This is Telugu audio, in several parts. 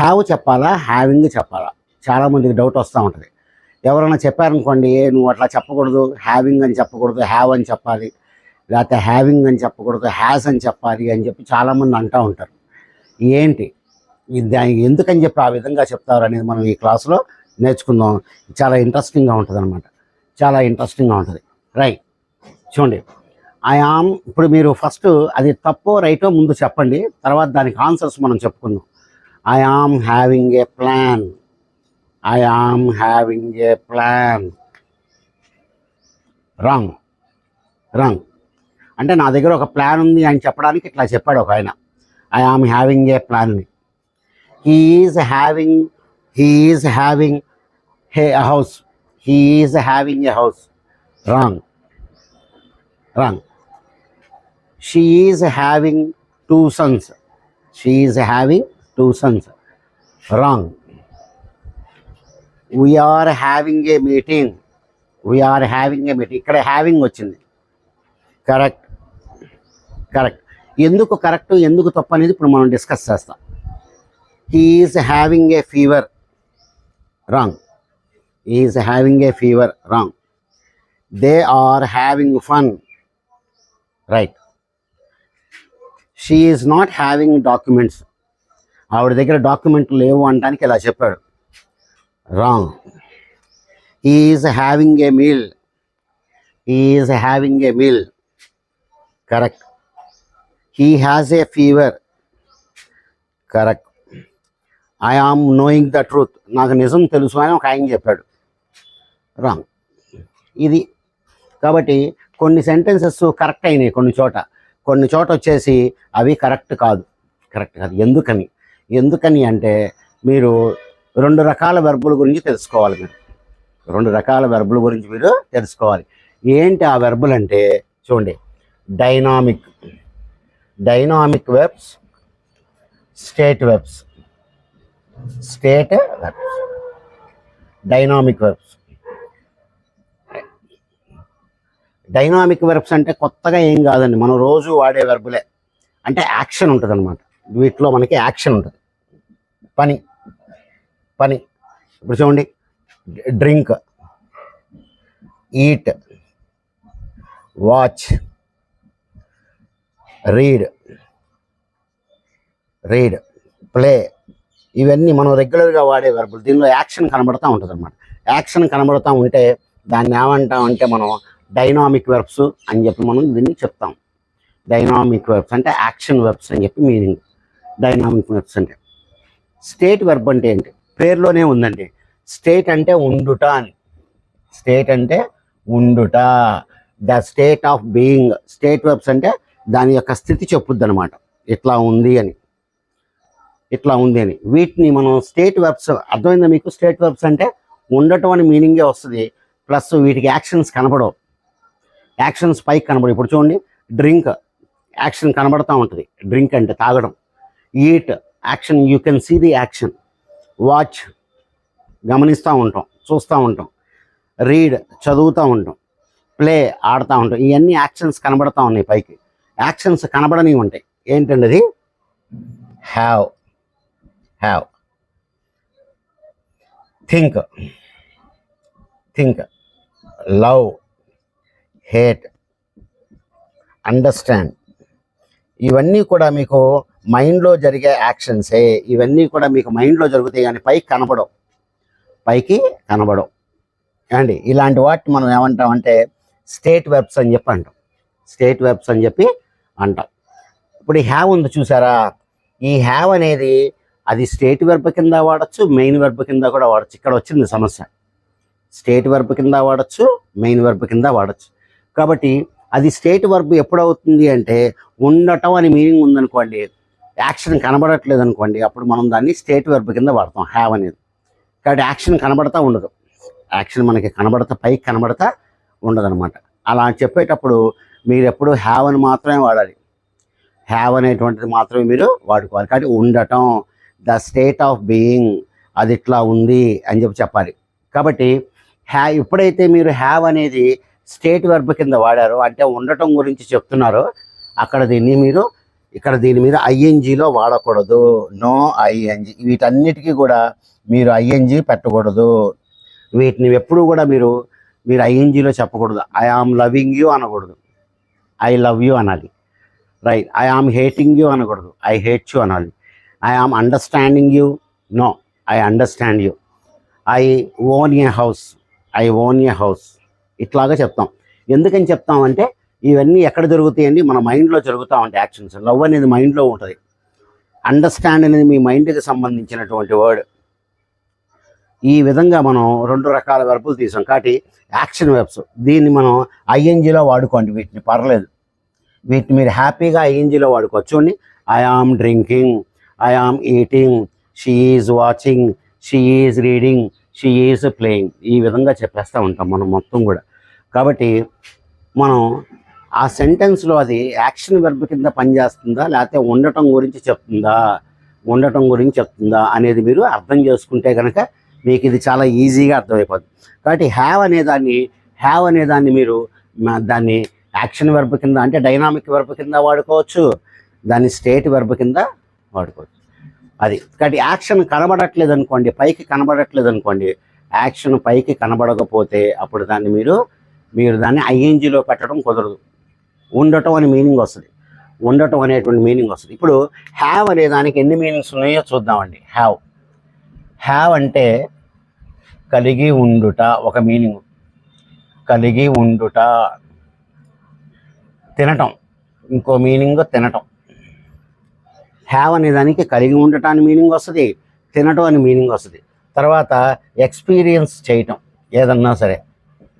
హ్యావ్ చెప్పాలా? హ్యావింగ్ చెప్పాలా? చాలామందికి డౌట్ వస్తూ ఉంటుంది. ఎవరైనా చెప్పారనుకోండి నువ్వు అట్లా చెప్పకూడదు. హ్యావింగ్ అని చెప్పకూడదు. హ్యావ్ అని చెప్పాలి. లేకపోతే హ్యావింగ్ అని చెప్పకూడదు. హ్యాస్ అని చెప్పాలి అని చెప్పి చాలామంది అంటూ ఉంటారు. ఏంటి? ఇది దానికి ఎందుకని చెప్పి ఆ విధంగా చెప్తారు అనేది మనం ఈ క్లాస్లో నేర్చుకుందాం. చాలా ఇంట్రెస్టింగ్గా ఉంటుంది అనమాట చాలా ఇంట్రెస్టింగ్గా ఉంటుంది. రైట్ చూడండి. ఐ ఆమ్ ఇప్పుడు మీరు ఫస్ట్ అది తప్పో రైటో ముందు చెప్పండి. తర్వాత దానికి ఆన్సర్స్ మనం చెప్పుకుందాం. I am having a plan I am having a plan wrong wrong అంటే నా దగ్గర ఒక ప్లాన్ ఉంది అని చెప్పడానికి ఇట్లా చెప్పాడు ఒక ఆయన. ఐ ఆమ్ హ్యావింగ్ ఏ ప్లాన్ని he is having he is having hey house he is having a house wrong wrong she is having two sons she is having two sons wrong we are having a meeting we are having a meeting ఇక్కడ హ్యావింగ్ వచ్చింది. కరెక్ట్ కరెక్ట్ ఎందుకు కరెక్ట్ ఎందుకు తప్పు అనేది ఇప్పుడు మనం డిస్కస్ చేస్తాం. He is having a fever wrong is having a fever wrong they are having fun right she is not having documents ఆవిడ దగ్గర డాక్యుమెంట్లు లేవు అనడానికి ఇలా చెప్పాడు. Wrong. Is having a meal is having a meal correct he has a fever correct I am knowing the truth నాకు నిజం తెలుసు అని ఒక ఆయన చెప్పాడు. రాంగ్ ఇది కాబట్టి కొన్ని సెంటెన్సెస్ కరెక్ట్ అయినాయి కొన్ని చోట. కొన్ని చోట వచ్చేసి అవి కరెక్ట్ కాదు. కరెక్ట్ కాదు. ఎందుకని? ఎందుకని అంటే మీరు రెండు రకాల వెర్బుల గురించి తెలుసుకోవాలి మీరు. రెండు రకాల వెర్బుల గురించి మీరు తెలుసుకోవాలి. ఏంటి ఆ వెర్బులు అంటే చూడండి. Dynamic dynamic verbs state verbs state verbs dynamic verbs dynamic verbs అంటే కొత్తగా ఏం కాదండి. మనం రోజు వాడే వెర్బులే అంటే యాక్షన్ ఉంటుంది అనమాట వీటిలో మనకి యాక్షన్ ఉంటుంది. పని. పని. ఇప్పుడు చూడండి. Drink. Eat. Watch. Read. Read. Play. ఇవన్నీ మనం రెగ్యులర్గా వాడే వెర్బులు దీనిలో యాక్షన్ కనబడుతూ ఉంటుంది అనమాట యాక్షన్ కనబడుతూ ఉంటే దాన్ని ఏమంటాం అంటే మనం డైనామిక్ వెర్బ్స్ అని చెప్పి మనం దీన్ని చెప్తాం. డైనామిక్ వెర్బ్స్ అంటే యాక్షన్ వెర్బ్స్ అని చెప్పి మీనింగ్. డైనామిక్ వెర్బ్స్ అంటే. స్టేట్ వెర్బ్ అంటే ఏంటి? పేర్లోనే ఉందండి. స్టేట్ అంటే ఉండుట అని. స్టేట్ అంటే ఉండుట. The state of being. State verbs అంటే దాని యొక్క స్థితి చెప్పుద్ది అనమాట ఇట్లా ఉంది అని. ఇట్లా ఉంది అని. వీటిని మనం స్టేట్ వెబ్స్ అర్థమైందా మీకు? స్టేట్ వెబ్స్ అంటే ఉండటం అని మీనింగే వస్తుంది. ప్లస్ వీటికి యాక్షన్స్ కనపడవు. యాక్షన్స్ పైకి కనబడవు ఇప్పుడు చూడండి డ్రింక్. యాక్షన్ కనబడతా ఉంటుంది. డ్రింక్ అంటే తాగడం. Eat. Action you can see the action. Watch గమనిస్తూ ఉంటాం చూస్తూ ఉంటాం రీడ్ చదువుతూ ఉంటాం ప్లే ఆడుతూ ఉంటాం. ఇవన్నీ యాక్షన్స్ కనబడతా ఉన్నాయి పైకి. యాక్షన్స్ కనబడని ఉంటాయి. ఏంటండి అది? Have have. Think think love hate understand. ఇవన్నీ కూడా మీకు మైండ్లో జరిగే యాక్షన్సే ఇవన్నీ కూడా మీకు మైండ్లో జరుగుతాయి కానీ పైకి కనబడవు పైకి కనబడవు. ఏమండి? ఇలాంటి వాటిని మనం ఏమంటాం అంటే స్టేట్ వెబ్స్ అని చెప్పి అంటాం. స్టేట్ వెబ్స్ అని చెప్పి అంటాం. ఇప్పుడు ఈ హ్యావ్ ఉంది చూసారా? ఈ హ్యావ్ అనేది అది స్టేట్ వెర్బ్ కింద వాడచ్చు మెయిన్ వెర్బ్ కింద కూడా వాడచ్చు. ఇక్కడ వచ్చింది సమస్య. స్టేట్ వెర్బ్ కింద వాడచ్చు మెయిన్ వెర్బ్ కింద వాడచ్చు. కాబట్టి అది స్టేట్ వర్బ్ ఎప్పుడవుతుంది అంటే ఉండటం అని మీనింగ్ ఉందనుకోండి యాక్షన్ కనబడట్లేదు అనుకోండి అప్పుడు మనం దాన్ని స్టేట్ వెర్బ్ కింద వాడతాం హ్యావ్ అనేది. కాబట్టి యాక్షన్ కనబడతా ఉండదు. యాక్షన్ మనకి కనబడతా పైకి కనబడతా ఉండదనమాట అలా చెప్పేటప్పుడు మీరు ఎప్పుడు హ్యావ్ అని మాత్రమే వాడాలి. హ్యావ్ అనేటువంటిది మాత్రమే మీరు వాడుకోవాలి. కాబట్టి ఉండటం ద స్టేట్ ఆఫ్ బీయింగ్ అది ఇట్లా ఉంది అని చెప్పి చెప్పాలి. కాబట్టి హ్యా ఎప్పుడైతే మీరు హ్యావ్ అనేది స్టేట్ వెర్బ్ కింద వాడారో అంటే ఉండటం గురించి చెప్తున్నారో అక్కడ దీన్ని మీరు ఇక్కడ దీని మీద ఐఎన్జిలో వాడకూడదు. నో ఐఎన్జి వీటన్నిటికీ కూడా మీరు ఐఎన్జి పెట్టకూడదు. వీటిని ఎప్పుడూ కూడా మీరు మీరు ఐఎన్జిలో చెప్పకూడదు. ఐ ఆమ్ లవింగ్ యూ అనకూడదు. ఐ లవ్ యూ అనాలి. Right I am hating you అనకూడదు. ఐ హేట్ యూ అనాలి. I am understanding you no I understand you I own a house I own a house ఇట్లాగా చెప్తాం. ఎందుకని చెప్తామంటే ఇవన్నీ ఎక్కడ జరుగుతాయండి? మన మైండ్లో జరుగుతూ ఉంటాయి యాక్షన్స్. లవ్ అనేది మైండ్లో ఉంటుంది. అండర్స్టాండ్ అనేది మీ మైండ్కి సంబంధించినటువంటి వర్డ్. ఈ విధంగా మనం రెండు రకాల వెర్బులు తీసాం. కాబట్టి యాక్షన్ వెబ్స్ దీన్ని మనం ఐఎన్జీలో వాడుకోండి. వీటిని పర్లేదు. వీటిని మీరు హ్యాపీగా ఐఎన్జీలో వాడుకోవచ్చు. అండి I drinking. I eating. She is watching. She is reading. She is playing. ఈ విధంగా చెప్పేస్తూ ఉంటాం మనం మొత్తం కూడా. కాబట్టి మనం ఆ సెంటెన్స్లో అది యాక్షన్ వెర్బ్ కింద పనిచేస్తుందా? లేకపోతే ఉండటం గురించి చెప్తుందా? ఉండటం గురించి చెప్తుందా? అనేది మీరు అర్థం చేసుకుంటే కనుక మీకు ఇది చాలా ఈజీగా అర్థమైపోతుంది కాబట్టి హ్యావ్ అనే దాన్ని హ్యావ్ అనే దాన్ని మీరు దాన్ని యాక్షన్ వెర్బ్ కింద అంటే డైనామిక్ వెర్బ్ కింద వాడుకోవచ్చు. దాన్ని స్టేట్ వెర్బ్ కింద వాడుకోవచ్చు. అది. కాబట్టి యాక్షన్ కనబడట్లేదు అనుకోండి పైకి కనబడట్లేదు అనుకోండి యాక్షన్ పైకి కనబడకపోతే అప్పుడు దాన్ని మీరు మీరు దాన్ని ఐఎన్జిలో పెట్టడం కుదరదు. ఉండటం అనే మీనింగ్ వస్తుంది. ఉండటం అనేటువంటి మీనింగ్ వస్తుంది. ఇప్పుడు హ్యావ్ అనే దానికి ఎన్ని మీనింగ్స్ ఉన్నాయో చూద్దామండి. హ్యావ్ హ్యావ్ అంటే కలిగి ఉండుట ఒక మీనింగ్ కలిగి ఉండుట. తినటం. ఇంకో మీనింగ్ తినటం. హ్యావ్ అనే దానికి కలిగి ఉండటం అని మీనింగ్ వస్తుంది. తినటం అని మీనింగ్ వస్తుంది. తర్వాత ఎక్స్పీరియన్స్ చేయటం. ఏదన్నా సరే.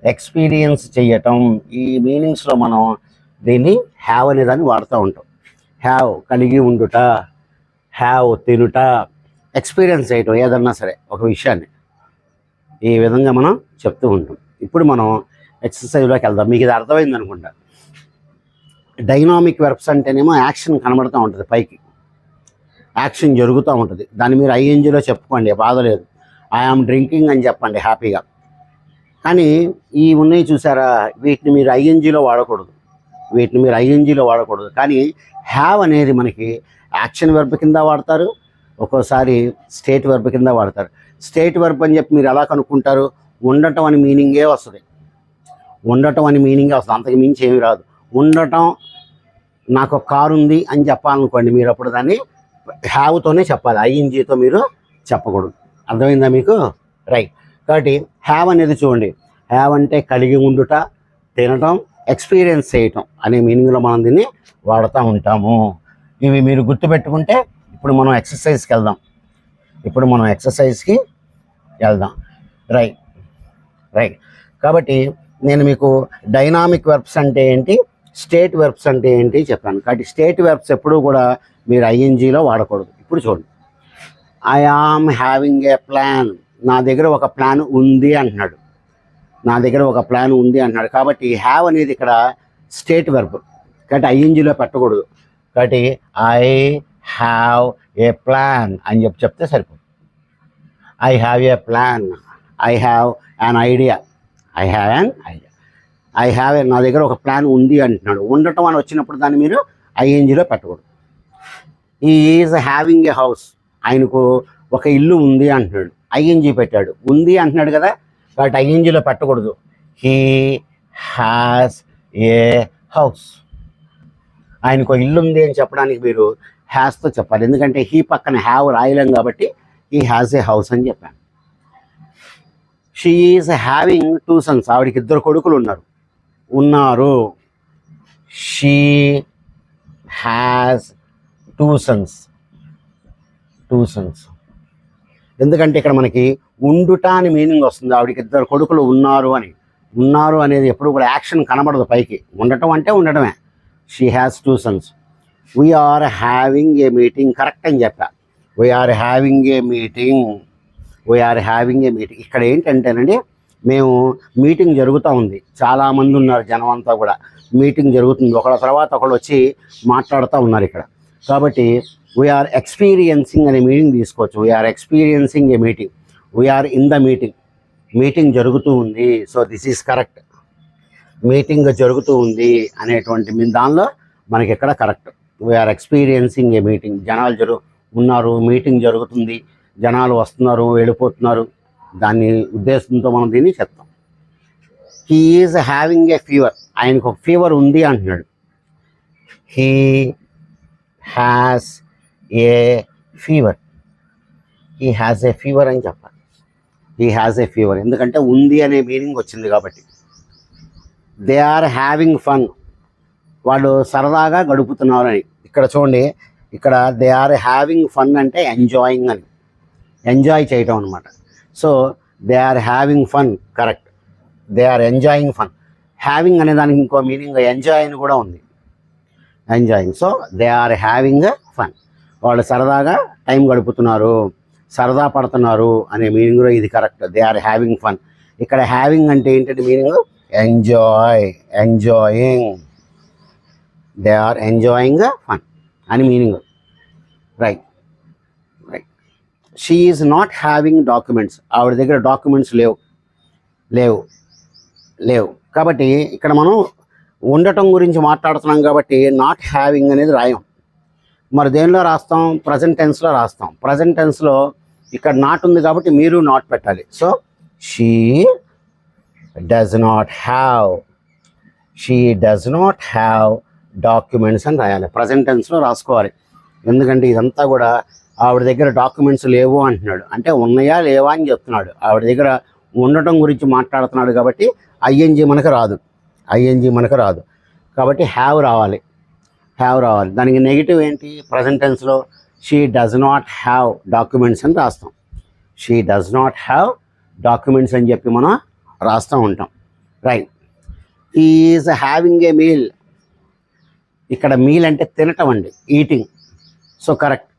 ఎక్స్పీరియన్స్ చేయటం. ఈ మీనింగ్స్లో మనం దీన్ని హ్యావ్ అనే దాన్ని వాడుతూ ఉంటాం. హ్యావ్ కలిగి ఉండుట హ్యావ్ తినుట ఎక్స్పీరియన్స్ చేయటం ఏదన్నా సరే ఒక విషయాన్ని ఈ విధంగా మనం చెప్తూ ఉంటాం. ఇప్పుడు మనం ఎక్సర్సైజ్లోకి వెళ్దాం. మీకు ఇది అర్థమైంది అనుకుంటా. డైనామిక్ వెర్బ్స్ అంటేనేమో యాక్షన్ కనబడుతూ ఉంటుంది పైకి. యాక్షన్ జరుగుతూ ఉంటుంది. దాన్ని మీరు ఐఎన్జీలో చెప్పుకోండి బాధ లేదు. ఐఆమ్ డ్రింకింగ్ అని చెప్పండి హ్యాపీగా కానీ ఈ ఉన్నాయి చూసారా? వీటిని మీరు ఐఎన్జిలో వాడకూడదు. వీటిని మీరు ఐఎన్జీలో వాడకూడదు. కానీ హ్యావ్ అనేది మనకి యాక్షన్ వెర్బ్ కింద వాడతారు ఒక్కోసారి స్టేట్ వెర్బ్ కింద వాడతారు. స్టేట్ వెర్బ్ అని చెప్పి మీరు ఎలా కనుక్కుంటారు? ఉండటం అని మీనింగే వస్తుంది. ఉండటం అని మీనింగే వస్తుంది. అంతకు మించి ఏమి రాదు. ఉండటం నాకు ఒక కారు ఉంది అని చెప్పాలనుకోండి మీరు అప్పుడు దాన్ని హ్యావ్తోనే చెప్పాలి. ఐఎన్జీతో మీరు చెప్పకూడదు. అర్థమైందా మీకు? రైట్ కాబట్టి హ్యావ్ అనేది చూడండి. హ్యావ్ అంటే కలిగి ఉండుట తినటం ఎక్స్పీరియన్స్ చేయటం అనే మీనింగ్లో మనం దీన్ని వాడుతూ ఉంటాము. ఇవి మీరు గుర్తుపెట్టుకుంటే ఇప్పుడు మనం ఎక్సర్సైజ్కి వెళ్దాం. ఇప్పుడు మనం ఎక్సర్సైజ్కి వెళ్దాం. రైట్. రైట్. కాబట్టి నేను మీకు డైనామిక్ వెర్బ్స్ అంటే ఏంటి? స్టేట్ వెర్బ్స్ అంటే ఏంటి చెప్పాను. కాబట్టి స్టేట్ వెర్బ్స్ ఎప్పుడూ కూడా మీరు ఐఎన్జిలో వాడకూడదు. ఇప్పుడు చూడండి. I am having a plan. నా దగ్గర ఒక ప్లాన్ ఉంది అంటున్నాడు. నా దగ్గర ఒక ప్లాన్ ఉంది అంటున్నాడు. కాబట్టి హ్యావ్ అనేది ఇక్కడ స్టేట్ వెర్బ్ కాబట్టి ఐఎన్జీలో పెట్టకూడదు. కాబట్టి ఐ హ్యావ్ ఏ ప్లాన్ అని చెప్పి చెప్తే సరిపోదు I have a plan I have an idea I have an idea I have నా దగ్గర ఒక ప్లాన్ ఉంది అంటున్నాడు. ఉండటం అని వచ్చినప్పుడు దాన్ని మీరు ఐఎన్జీలో పెట్టకూడదు. ఈ ఈజ్ హ్యావింగ్ ఏ హౌస్ ఆయనకు ఒక ఇల్లు ఉంది అంటున్నాడు. ఐఎన్జీ పెట్టాడు. ఉంది అంటున్నాడు కదా? కాబట్టి ఐఎన్జిలో పెట్టకూడదు. హీ హ్యాస్ ఏ హౌస్ ఆయనకు ఒక ఇల్లు ఉంది అని చెప్పడానికి మీరు హ్యాస్తో చెప్పాలి. ఎందుకంటే హీ పక్కన హ్యావ్ రాయలేం కాబట్టి ఈ హ్యాస్ ఏ హౌస్ అని చెప్పాను. షీఈస్ హ్యావింగ్ టూ సన్స్ ఆవిడకి ఇద్దరు కొడుకులు ఉన్నారు. ఉన్నారు. She has two sons two sons ఎందుకంటే ఇక్కడ మనకి ఉండుట అని మీనింగ్ వస్తుంది. ఆవిడకి ఇద్దరు కొడుకులు ఉన్నారు అని. ఉన్నారు అనేది ఎప్పుడు కూడా యాక్షన్ కనబడదు పైకి. ఉండటం అంటే ఉండటమే. She has two sons we are having a meeting correct అని చెప్పా. We are having a meeting we are having a meeting ఇక్కడ ఏంటంటేనండి మేము మీటింగ్ జరుగుతూ ఉంది. చాలామంది ఉన్నారు జనం అంతా కూడా. మీటింగ్ జరుగుతుంది. ఒకళ్ళ తర్వాత ఒకళ్ళు వచ్చి మాట్లాడుతూ ఉన్నారు ఇక్కడ. కాబట్టి వీఆర్ ఎక్స్పీరియన్సింగ్ అనే మీటింగ్ తీసుకోవచ్చు. We are experiencing a meeting we are in the meeting meeting జరుగుతూ ఉంది. So this is correct meeting జరుగుతూ ఉంది అనేటువంటి మీ దానిలో మనకి ఎక్కడ correct we are experiencing a meeting జనాలు జరు ఉన్నారు. మీటింగ్ జరుగుతుంది. జనాలు వస్తున్నారు. వెళ్ళిపోతున్నారు. దాని ఉద్దేశంతో మనం దీన్ని చెప్తాం he is having a fever ఆయనకు ఒక ఫీవర్ ఉంది అంటున్నాడు. He has a fever he has a fever అని చెప్పాలి. హీ హ్యాస్ ఏ ఫీవర్ ఎందుకంటే ఉంది అనే మీనింగ్ వచ్చింది కాబట్టి. దే ఆర్ హ్యావింగ్ ఫన్ వాళ్ళు సరదాగా గడుపుతున్నారు అని ఇక్కడ చూడండి ఇక్కడ దే ఆర్ హ్యావింగ్ ఫన్ అంటే ఎంజాయింగ్ అని. ఎంజాయ్ చేయటం అనమాట so they are having fun correct they are enjoying fun having అనే దానికి ఇంకో మీనింగ్ ఎంజాయ్ అని కూడా ఉంది. Enjoying so they are having fun వాళ్ళు సరదాగా టైం గడుపుతున్నారు సరదా పడుతున్నారు అనే మీనింగ్లో ఇది correct. They are having fun ఇక్కడ హ్యావింగ్ అంటే ఏంటంటే meaning? Enjoy enjoying they are enjoying fun అని meaning. Right right she is not having documents ఆవిడ దగ్గర డాక్యుమెంట్స్ లేవు. లేవు. లేవు. కాబట్టి ఇక్కడ మనం ఉండటం గురించి మాట్లాడుతున్నాం కాబట్టి నాట్ హ్యావింగ్ అనేది రాయం. మరి దేనిలో రాస్తాం? ప్రజెంట్ టెన్స్లో రాస్తాం. ప్రజెంట్ టెన్స్లో ఇక్కడ నాట్ ఉంది కాబట్టి మీరు నాట్ పెట్టాలి. So she does not have she does not have documents అని రాయాలి. ప్రజెంట్ టెన్స్లో రాసుకోవాలి. ఎందుకంటే ఇదంతా కూడా ఆవిడ దగ్గర డాక్యుమెంట్స్ లేవు అంటున్నాడు. అంటే ఉన్నాయా లేవా అని చెప్తున్నాడు. ఆవిడ దగ్గర ఉండటం గురించి మాట్లాడుతున్నాడు కాబట్టి ఐఎన్జి మనకు రాదు. ఐఎన్జి మనకు రాదు. కాబట్టి హ్యావ్ రావాలి. హ్యావ్ రావాలి. దానికి నెగిటివ్ ఏంటి? Present టెన్స్లో she does not have documents అని రాస్తాం. She does not have documents అని చెప్పి మనం రాస్తూ ఉంటాం. Right is having a meal ఇక్కడ మీల్ అంటే తినటం అండి. Eating so correct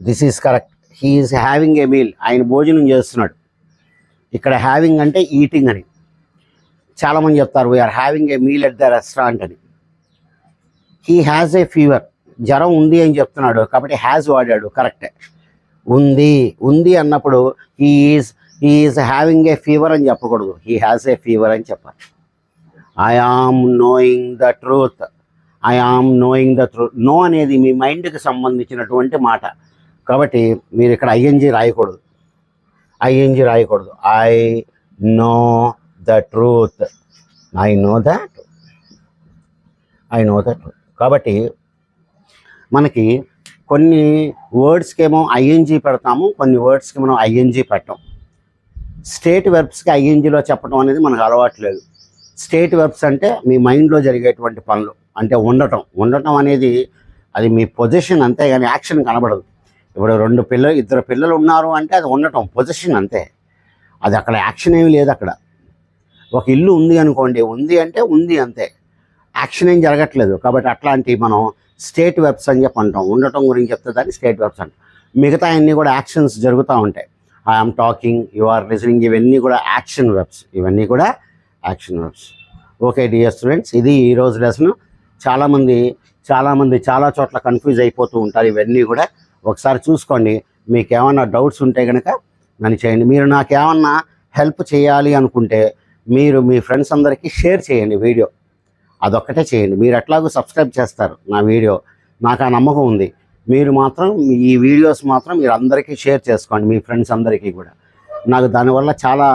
this is correct he's having a meal ఆయన భోజనం చేస్తున్నాడు. ఇక్కడ హ్యావింగ్ అంటే ఈటింగ్ అని. చాలామంది చెప్తారు we are having a meal at the restaurant అని. హీ హ్యాజ్ ఏ ఫీవర్ జ్వరం ఉంది అని చెప్తున్నాడు. కాబట్టి హ్యాస్ వాడాడు. కరెక్టే ఉంది. ఉంది అన్నప్పుడు he's he's having a fever అని చెప్పకూడదు. హీ హ్యాజ్ ఏ ఫీవర్ అని చెప్పాలి. I am knowing the truth I am knowing the truth no అనేది మీ మైండ్కి సంబంధించినటువంటి మాట. కాబట్టి మీరు ఇక్కడ ఐఎన్జీ రాయకూడదు. ఐఎన్జీ రాయకూడదు. I know the truth I know that I know the truth కాబట్టి మనకి కొన్ని వర్డ్స్కి ఏమో ఐఎన్జి పెడతాము కొన్ని వర్డ్స్కి మనం ఐఎన్జి పెట్టాం. స్టేట్ వెర్బ్స్కి ఐఎన్జిలో చెప్పడం అనేది మనకు అలవాట్లేదు స్టేట్ వెర్బ్స్ అంటే మీ మైండ్లో జరిగేటువంటి పనులు అంటే ఉండటం. ఉండటం అనేది అది మీ పొజిషన్ అంతే కానీ యాక్షన్ కనబడదు. ఇప్పుడు రెండు పిల్లలు ఇద్దరు పిల్లలు ఉన్నారు అంటే అది ఉండటం పొజిషన్ అంతే. అది అక్కడ యాక్షన్ ఏమీ లేదు అక్కడ. ఒక ఇల్లు ఉంది అనుకోండి ఉంది అంటే ఉంది అంతే. యాక్షన్ ఏం జరగట్లేదు. కాబట్టి అట్లాంటి మనం స్టేట్ వెబ్స్ అని చెప్పి అంటాం. ఉండటం గురించి చెప్తే దాన్ని స్టేట్ వెబ్స్ అంటాం. మిగతా అన్నీ కూడా యాక్షన్స్ జరుగుతూ ఉంటాయి. I'm talking you are listening ఇవన్నీ కూడా యాక్షన్ వెబ్స్. ఇవన్నీ కూడా action verbs. Okay dear students ఇది ఈరోజు లెసన్ చాలామంది చాలామంది చాలా చోట్ల కన్ఫ్యూజ్ అయిపోతూ ఉంటారు. ఇవన్నీ కూడా ఒకసారి చూసుకోండి. మీకు ఏమన్నా డౌట్స్ ఉంటే కనుక నన్ను చేయండి. మీరు నాకేమన్నా హెల్ప్ చేయాలి అనుకుంటే మీరు మీ ఫ్రెండ్స్ అందరికీ షేర్ చేయండి వీడియో. అదొక్కటే చేయండి. మీరు ఎట్లాగో సబ్స్క్రైబ్ చేస్తారు నా వీడియో. నాకు ఆ నమ్మకం ఉంది. మీరు మాత్రం ఈ వీడియోస్ మాత్రం మీరు అందరికీ షేర్ చేసుకోండి మీ ఫ్రెండ్స్ అందరికీ కూడా. నాకు దానివల్ల చాలా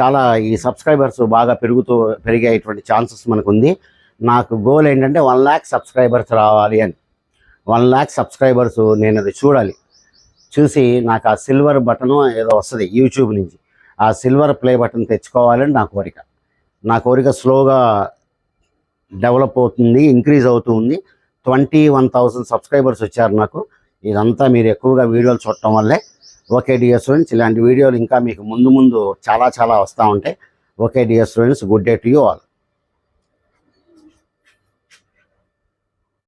చాలా ఈ సబ్స్క్రైబర్స్ బాగా పెరుగుతూ పెరిగేటువంటి ఛాన్సెస్ మనకు ఉంది నాకు గోల్ ఏంటంటే వన్ ల్యాక్ సబ్స్క్రైబర్స్ రావాలి అని. వన్ ల్యాక్ సబ్స్క్రైబర్స్ నేను అది చూడాలి. చూసి నాకు ఆ సిల్వర్ బటన్ ఏదో వస్తుంది యూట్యూబ్ నుంచి. ఆ సిల్వర్ ప్లే బటన్ తెచ్చుకోవాలని నా కోరిక. నా కోరిక స్లోగా డెవలప్ అవుతుంది ఇంక్రీజ్ అవుతుంది. ట్వంటీ వన్ థౌసండ్ సబ్స్క్రైబర్స్ వచ్చారు నాకు. ఇదంతా మీరు ఎక్కువగా వీడియోలు చూడటం వల్లే. ఓకే డియర్ స్టూడెంట్స్ ఇలాంటి వీడియోలు ఇంకా మీకు ముందు ముందు చాలా చాలా వస్తూ ఉంటాయి. Okay dear students good day to you all.